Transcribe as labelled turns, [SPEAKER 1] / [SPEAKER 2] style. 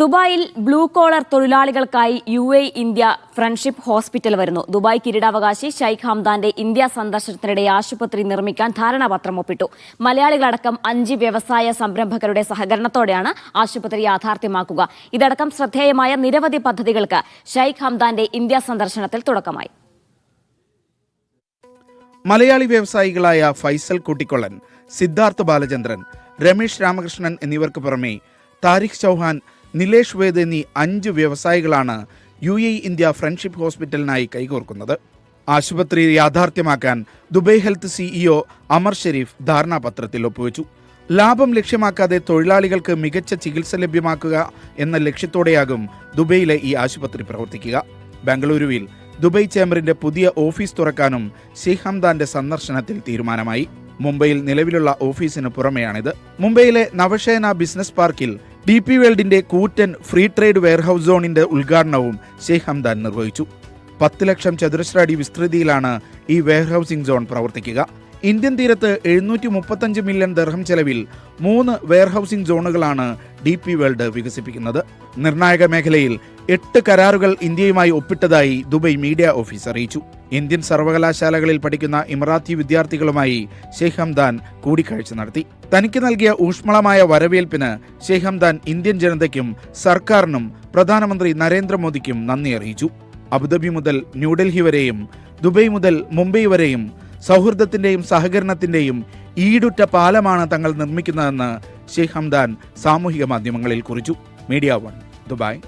[SPEAKER 1] ദുബായിൽ blue collar തൊഴിലാളികൾക്കായി U A India friendship hospital വരുന്നു. ദുബായ് കിരീടാവകാശി ഷൈഖ് ഹംദാന്റെ ഇന്ത്യ സന്ദർശനത്തിനിടെ ആശുപത്രി നിർമ്മിക്കാൻ ധാരണാപത്രം ഒപ്പിട്ടു. മലയാളികളടക്കം അഞ്ച് വ്യവസായ സംരംഭകരുടെ സഹകരണത്തോടെയാണ് ആശുപത്രി യാഥാർത്ഥ്യമാക്കുക. ഇതടക്കം ശ്രദ്ധേയമായ നിരവധി പദ്ധതികൾക്ക് ഷൈഖ് ഹംദാന്റെ ഇന്ത്യ സന്ദർശനത്തിൽ തുടക്കമായി.
[SPEAKER 2] മലയാളി വ്യവസായികളായ ഫൈസൽ കുട്ടിക്കൊള്ളൻ സിദ്ധാർത്ഥ് ബാലചന്ദ്രൻ രമേശ് രാമകൃഷ്ണൻ എന്നിവർക്ക് പുറമെ താരിഖ് ചൗഹാൻ നിലേഷ് വേദ് എന്നീ അഞ്ച് വ്യവസായികളാണ് യു എ ഇന്ത്യ ഫ്രണ്ട്ഷിപ്പ് ഹോസ്പിറ്റലിനായി കൈകോർക്കുന്നത്. ആശുപത്രി യാഥാർത്ഥ്യമാക്കാൻ Dubai health CEO Amer Sharif ധാരണാപത്രത്തിൽ ഒപ്പുവെച്ചു. ലാഭം ലക്ഷ്യമാക്കാതെ തൊഴിലാളികൾക്ക് മികച്ച ചികിത്സ ലഭ്യമാക്കുക എന്ന ലക്ഷ്യത്തോടെയാകും ദുബൈയിലെ ഈ ആശുപത്രി പ്രവർത്തിക്കുക. ബംഗളൂരുവിൽ ദുബൈ ചേംബറിന്റെ പുതിയ ഓഫീസ് തുറക്കാനും ഷെയ്ഖ് ഹംദാന്റെ സന്ദർശനത്തിൽ തീരുമാനമായി. മുംബൈയിൽ നിലവിലുള്ള ഓഫീസിന് പുറമെയാണിത്. മുംബൈയിലെ നവശേന ബിസിനസ് പാർക്കിൽ ഡി പി വേൾഡിന്റെ കൂറ്റൻ ഫ്രീ ട്രേഡ് വെയർഹൌസ് സോണിന്റെ ഉദ്ഘാടനവും ഷെയ്ഖ് ഹംദാൻ നിർവഹിച്ചു. പത്ത് ലക്ഷം ചതുരശ്ര അടി വിസ്തൃതിയിലാണ് ഈ വെയർഹൌസിംഗ് സോൺ പ്രവർത്തിക്കുക. ഇന്ത്യൻ തീരത്ത് എഴുന്നൂറ്റി മുപ്പത്തഞ്ച് മില്യൺ ദർഹം ചെലവിൽ മൂന്ന് വെയർഹൌസിംഗ് സോണുകളാണ് ഡി പി വേൾഡ് വികസിപ്പിക്കുന്നത്. നിർണായക മേഖലയിൽ എട്ട് കരാറുകൾ ഇന്ത്യയുമായി ഒപ്പിട്ടതായി ദുബൈ മീഡിയ ഓഫീസ് അറിയിച്ചു. ഇന്ത്യൻ സർവകലാശാലകളിൽ പഠിക്കുന്ന ഇമറാത്തി വിദ്യാർത്ഥികളുമായി ഷെയ്ഖ് ഹംദാൻ കൂടിക്കാഴ്ച നടത്തി. തനിക്ക് നൽകിയ ഊഷ്മളമായ വരവേൽപ്പിന് ഷെയ്ഖ് ഹംദാൻ ഇന്ത്യൻ ജനതയ്ക്കും സർക്കാരിനും പ്രധാനമന്ത്രി നരേന്ദ്രമോദിക്കും നന്ദി അറിയിച്ചു. അബുദാബി മുതൽ ന്യൂഡൽഹി വരെയും ദുബൈ മുതൽ മുംബൈ വരെയും സൗഹൃദത്തിന്റെയും സഹകരണത്തിന്റെയും ഈടുറ്റ പാലമാണ് തങ്ങൾ നിർമ്മിക്കുന്നതെന്ന് ഷെയ്ഖ് ഹംദാൻ സാമൂഹിക മാധ്യമങ്ങളിൽ കുറിച്ചു. മീഡിയ വൺ ദുബായ്.